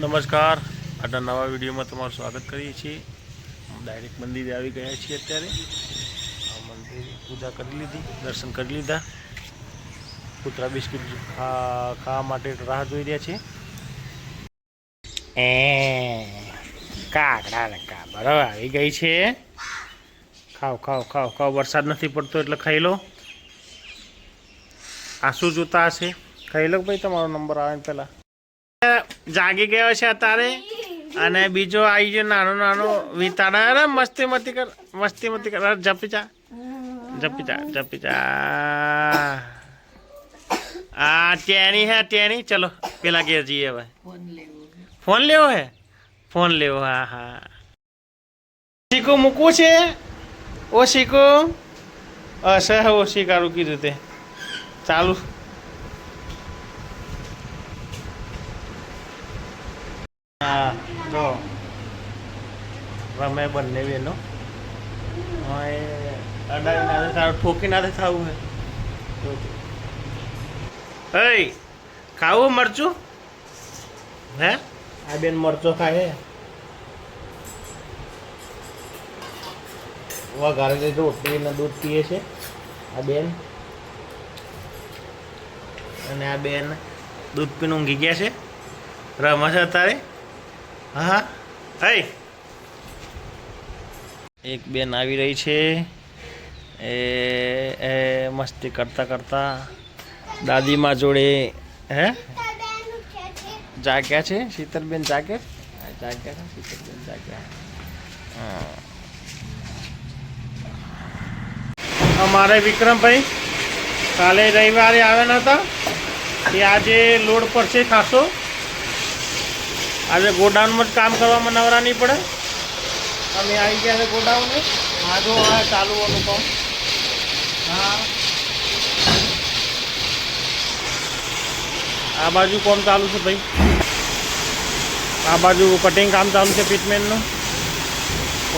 નમસ્કાર. આટલા નવા વિડીયોમાં તમારું સ્વાગત કરીએ છીએ. ડાયરેક્ટ મંદિરે આવી ગયા છીએ અત્યારે. મંદિર પૂજા કરી લીધી, દર્શન કરી લીધા. કૂતરા બિસ્કિટ ખા, ખાવા માટે રાહ જોઈ રહ્યા છે એ કાકડા ને કાબરો આવી ગઈ છે. ખાવ ખાવ ખાવ ખાવ. વરસાદ નથી પડતો એટલે ખાઈ લો. આંસુ જોતા હશે. ખાઈ લો ભાઈ, તમારો નંબર આવે ને પહેલાં. જાગી ગયો છે અત્યારે. અને બીજો આવી ગયો નાનો નાનો વિતાડા. અરે મસ્તી મતી કર, મસ્તી મતી કર. જપી જા. જપી જા જપી જા. આ ટેણી હે, ટેણી. ચલો, પેલા ઘેર જઈએ હવે. ફોન લેવો હે? ફોન લેવો, હા હા. શીખો, મૂકવું છે. ઓ શીખો. અસહ ઓ શીખારું કીધું તે. ચાલુ. જો. રમે બંને બેનો અડાઈ ના થાવ ઠોકી નાથે ખાવું હે હે ખાવું મરચું? હે? આ બેન મરચો ખાય વઘારે વઘારે લીધું રોટલીને દૂધ પીએ છે. આ બેન. અને આ બેન દૂધ પીને ઊંઘી ગયા છે. રમે અત્યારે. હા હઈ. એક બેન આવી રહી છે. એ એ મસ્તી કરતા કરતા દાદીમાં જોડે હે? જાગ્યા છે? શીતલબેન જાગે હા, જાગ્યા છે? શીતલબેન જાગ્યા હા. અમારે વિક્રમભાઈ કાલે રવિવારે આવ્યા નતા એ આજે લોડ પર છે ખાસો. આજે ગોડાઉનમાં જ કામ કરવામાં નવરા નહીં પડે? અમે આવી ગયા છે ગોડાઉને. હા જો આ ચાલુ અનુભવ હા. આ બાજુ કોમ ચાલુ છે ભાઈ. આ બાજુ કટિંગ કામ ચાલુ છે પીટમેન્ટનું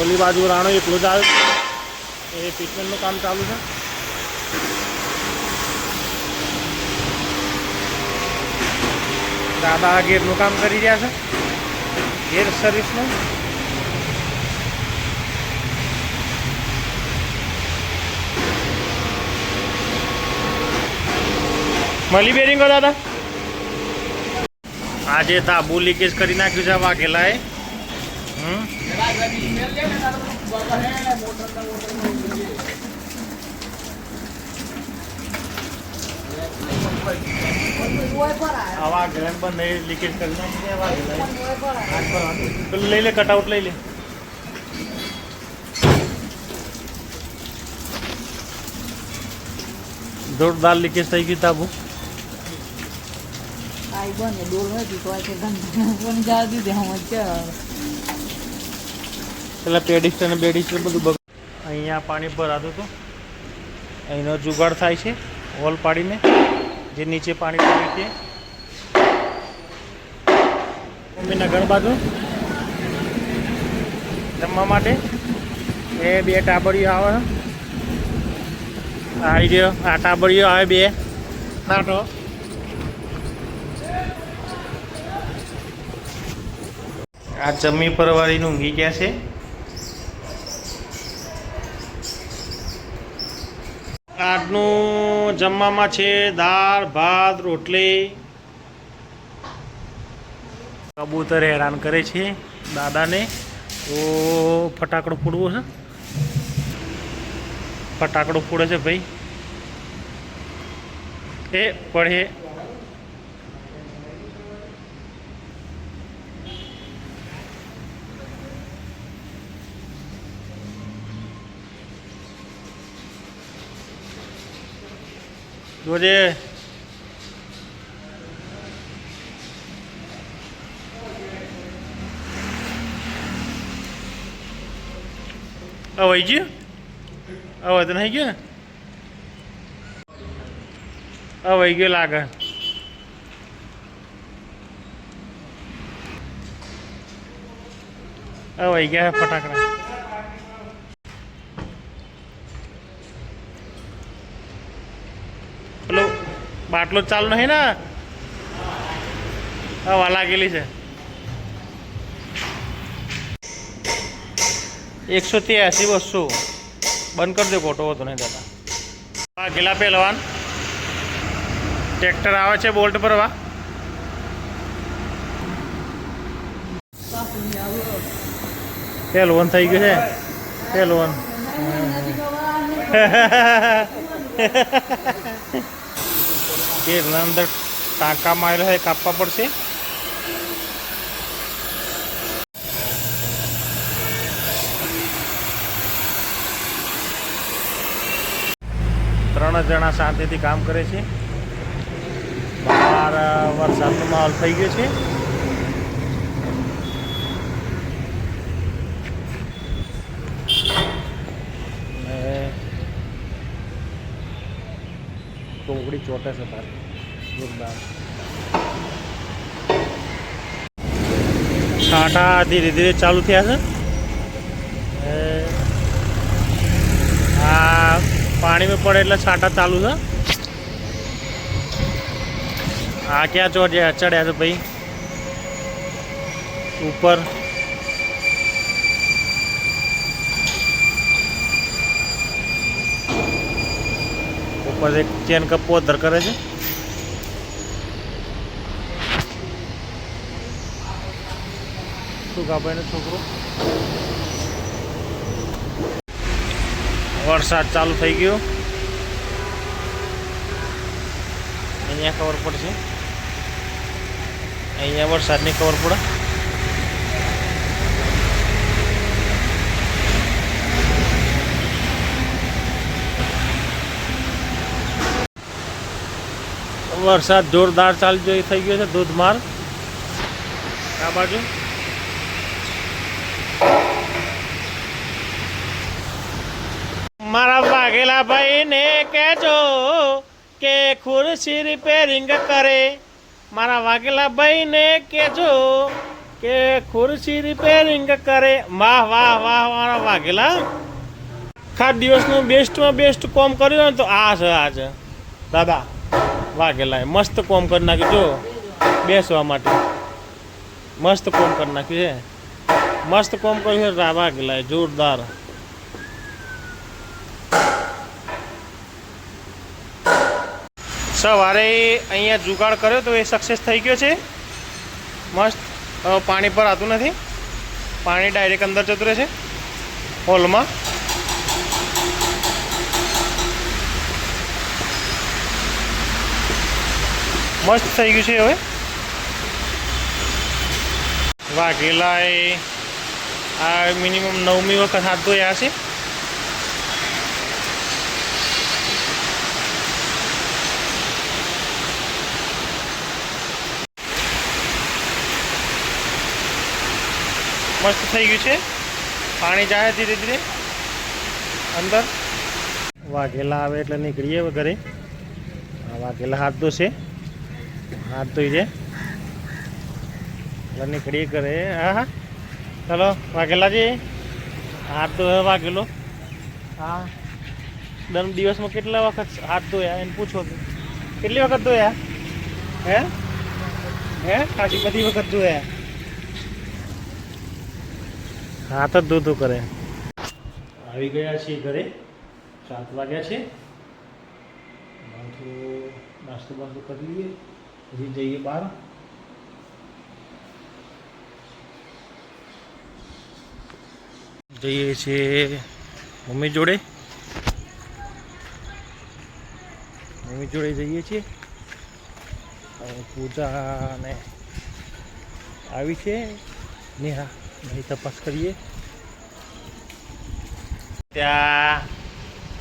ઓલી બાજુ રાણો એકલો જ આવે એ પીટમેન્ટનું કામ ચાલુ છે. દાદા આ ગેરનું કામ કરી રહ્યા છે. ગેર સર્વિસનું મળી બેરિંગો દાદા. આજે તાબુ લીકેજ કરી નાખ્યું છે વાઘેલાએ. હમ? આવા ગ્રેન પર નહીં લીકેજ કરી લઈ લે કટઆઉટ લઈ લે. જોરદાર લીકેજ થઈ ગયું તાબુ. આઈ બને ડોર નથી તો આ કે જા દીધે પેલા પેડિસ્ટર અને બેડિસ્ટર બધું અહીંયા પાણી ભરાતું હતું. અહીંનો જુગાડ થાય છે. હોલ પાડીને જે નીચે પાણી પડે તે મમ્મીના ઘર બાજુ જમવા માટે એ બે ટાબરીઓ આવે. આવી ગયો આ ટાબરીઓ આવે બે. નાટો આ જમી પરવારીનું ઊંઘી ગયા છે. આજનું જમવામાં છે દાળ, ભાત, રોટલી. કબૂતર હેરાન કરે છે દાદાને. તો ફટાકડો ફોડવો છે. ફટાકડો ફોડે છે ભાઈ. એ પડે જોજે અવાઈ ગયું અવાય તો નહીં ગયો ને? અવાઈ ગયો લાગે. અવાઈ ગયા ફટાકડા. બાટલો જ ચાલુ નહીં ને? હવા લાગેલી છે. એકસો ત્યાસી બસો. બંધ કરી દે ખોટો હતો નહીં દાદા. હા ગેલા પહેલવાન. ટ્રેક્ટર આવે છે બોલ્ટ પર વા પહેલવાન થઈ ગયું છે. પહેલવાન. કે એના અંદર ટાંકા મારેલા હોય કાપવા પડશે. ત્રણ જણા શાંતિથી કામ કરે છે. બહાર વરસાદનો માહોલ થઈ ગયો છે ને ટોકડી ચોટે છે હતા જોરદાર. છાંટા ધીરે ધીરે ચાલુ થયા છે. આ પાણીમાં પડે એટલે છાંટા ચાલુ છે. આ ક્યાં ચોટ્યા ચડ્યા છે ભાઈ? ઉપર. ઉપર એક ચેન કપ્પો ધર કરે છે. શું કાપાઈને છોકરો? વરસાદ ચાલુ થઈ ગયો. અહીંયા ખબર પડશે. અહીંયા વરસાદની ખબર પડે. વરસાદ જોરદાર ચાલી જોઈ થઈ ગયો છે, ધોધમાર. આ બાજુ. મારા વાઘેલા ભાઈને કહેજો કે ખુરશી રિપેરિંગ કરે. મારા વાઘેલા ભાઈને કહેજો કે ખુરશી રિપેરિંગ કરે. વાહ વાહ વાહ, મારા વાઘેલા. આખા દિવસનું બેસ્ટમાં બેસ્ટ કોમ કર્યું ને તો આ છે આ છે. દાદા. વાઘેલાએ મસ્ત કોમ કરી નાખ્યું, જો. બેસવા માટે. મસ્ત કોમ કરી નાખ્યું છે. મસ્ત કોમ કર્યું છે વાઘેલાએ જોરદાર. સવારે અહીંયા જુગાડ કર્યો તો એ સક્સેસ થઈ ગયો છે. મસ્ત. પાણી પર આવતું નથી. પાણી ડાયરેક્ટ અંદર જતું રહે છે. હોલમાં. મસ્ત થઈ ગયું છે હવે. વાઘેલા એ આ મિનિમમ નવમી વખત હાથ ધોયા છે મસ્ત થઈ ગયું છે. પાણી જાય ધીરે ધીરે. અંદર. વાઘેલા આવે એટલે નીકળીએ વગેરે વાઘેલા હાથ ધોશે. જાય એટલે નીકળીએ ઘરે હા હા. ચલો વાઘેલાજી હાથ તો વાઘેલો. હા. દર દિવસમાં કેટલા વખત હાથ ધોયા એને પૂછો કેટલી વખત ધોયા? હે? હે? કાશી બધી વખત ધોયા? હાથ જ ધોધું કરે. આવી ગયા છીએ ઘરે. સાત વાગ્યા છે. નાસ્તો બાસ્તો કરી લઈએ. પછી જઈએ બહાર. જઈએ છીએ મમ્મી જોડે. મમ્મી જોડે જઈએ છીએ. પૂજાને આવી છે. નેહા નહીં તપાસ કરીએ. ત્યાં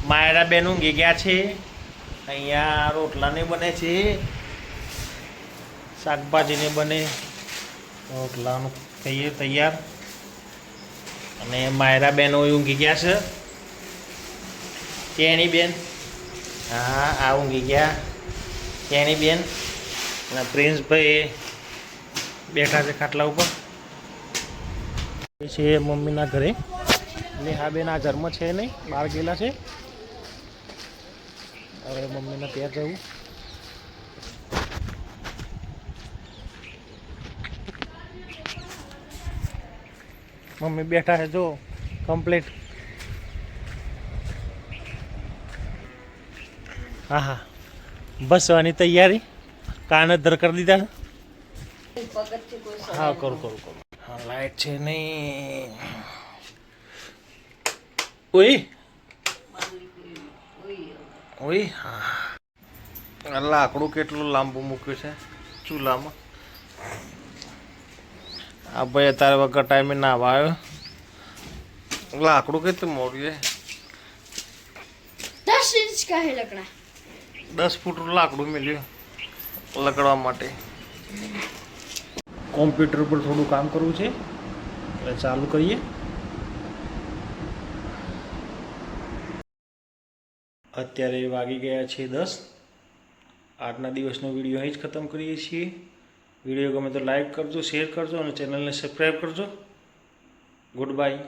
માયરા બેન ઊંઘી ગયા છે. અહીંયા રોટલાને બને છે. શાકભાજીને બને. રોટલાનું થઈએ તૈયાર. અને માયરા બેનો ઊંઘી ગયા છે. કેણી બેન. હા, આ ઊંઘી ગયા. કેણી બેન. અને પ્રિન્સભાઈ બેઠા છે ખાટલા ઉપર. એ છે મમ્મીના ઘરે. નેહાબેન આ જન્મ છે નહીં, બહાર ગયેલા છે. હવે મમ્મીને ત્યાં જવું. મમ્મી બેઠા છે જો કમ્પ્લીટ હા હા બસવાની તૈયારી. કાને દર કરી દીધા હા, કરું કરું કરું. હા, લાઈટ છે નહીં. ઓય. ઓય, હા. લાકડું કેટલું લાંબુ મૂક્યું છે? ચૂલામાં. આ ભાઈ અત્યારે વગર ટાઈમે ના આવ્યો લાકડું કેટલું મોડું છે? દસ ઇંચ કહે લકડા. દસ ફૂટનું લાકડું મળ્યું લકડવા માટે. કોમ્પ્યુટર પર થોડું કામ કરવું છે. એટલે ચાલુ કરીએ. અત્યારે વાગી ગયા છે દસ. આજના દિવસનો વીડિયો અહીં જ ખતમ કરીએ છીએ. વીડિયો ગમે તો લાઈક કરજો શેર કરજો અને ચેનલને સબસ્ક્રાઈબ કરજો. Good bye